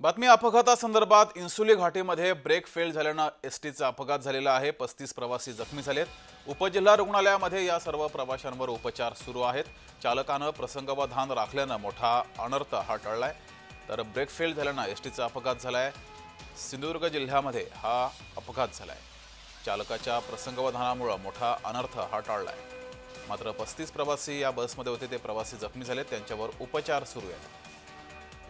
बातमी अपघातासंदर्भात इन्सुली घाटीमध्ये ब्रेक फेल झाल्यानं एस टीचा अपघात झालेला आहे. पस्तीस प्रवासी जखमी झालेत. उपजिल्हा रुग्णालयामध्ये या सर्व प्रवाशांवर उपचार सुरू आहेत. चालकानं प्रसंगावधान राखल्यानं मोठा अनर्थ हा टळलाय. तर ब्रेक फेल झाल्यानं एस टीचा अपघात झालाय. सिंधुदुर्ग जिल्ह्यामध्ये हा अपघात झालाय. चालकाच्या प्रसंगावधानामुळं मोठा अनर्थ हा टळलाय. मात्र पस्तीस प्रवासी या बसमध्ये होते. ते प्रवासी जखमी झालेत. त्यांच्यावर उपचार सुरू आहेत.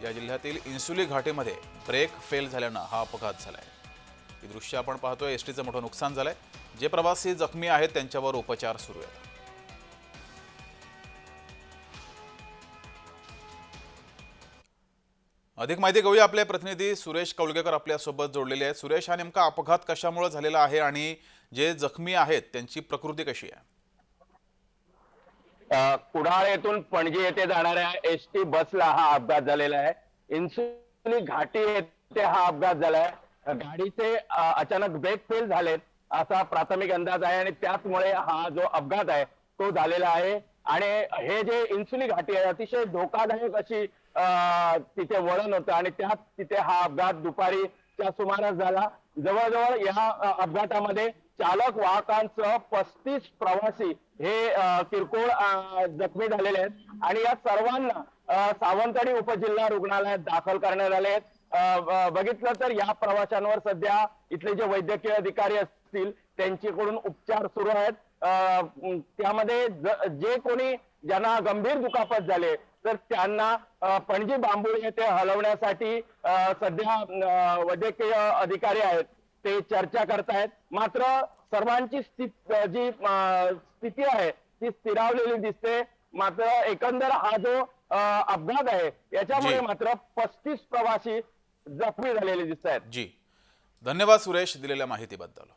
या जिल्ह्यातील इन्सुली घाटीमध्ये ब्रेक फेल झाल्यानं हा अपघात झालाय. ही दृश्य आपण पाहतोय एस टीचं मोठं नुकसान झालंय. जे प्रवासी जखमी आहेत त्यांच्यावर उपचार सुरू आहेत. अधिक माहिती घेऊया आपले प्रतिनिधी सुरेश कौलगेकर आपल्यासोबत जोडलेले आहेत. सुरेश हा नेमका अपघात कशामुळे झालेला आहे आणि जे जखमी आहेत त्यांची प्रकृती कशी आहे? कुडाळ येथून पणजी येथे जाणाऱ्या एस टी बसला हा अपघात झालेला आहे. इन्सुली घाटी येथे हा अपघात झालाय. गाडीचे अचानक ब्रेक फेल झालेत असा प्राथमिक अंदाज आहे आणि त्याचमुळे हा जो अपघात आहे तो झालेला आहे. आणि हे जे इन्सुली घाटी आहे अतिशय धोकादायक अशी तिथे वळण होतं आणि त्यात तिथे हा अपघात दुपारीच्या सुमारास झाला. जवळजवळ या अपघातामध्ये चालक वाहकांसह पस्तीस प्रवासी हे किरकोळ जखमी झालेले आहेत. आणि या सर्वांना सावंतवाडी उपजिल्हा रुग्णालयात दाखल करण्यात आले आहेत. बघितलं तर या प्रवाशांवर सध्या इथले जे वैद्यकीय अधिकारी असतील त्यांच्याकडून उपचार सुरू आहेत. त्यामध्ये जे कोणी ज्यांना गंभीर दुखापत झाले तर त्यांना पणजी बांबोळी येथे हलवण्यासाठी सध्या वैद्यकीय अधिकारी आहेत. ते चर्चा करतायत. मात्र सर्वांची स्थित जी स्थिती आहे ती स्थिरावलेली दिसते. मात्र एकंदर हा जो अपघात आहे याच्यामुळे. मात्र पस्तीस प्रवासी जखमी झालेले दिसत आहेत जी. धन्यवाद सुरेश दिलेल्या माहितीबद्दल.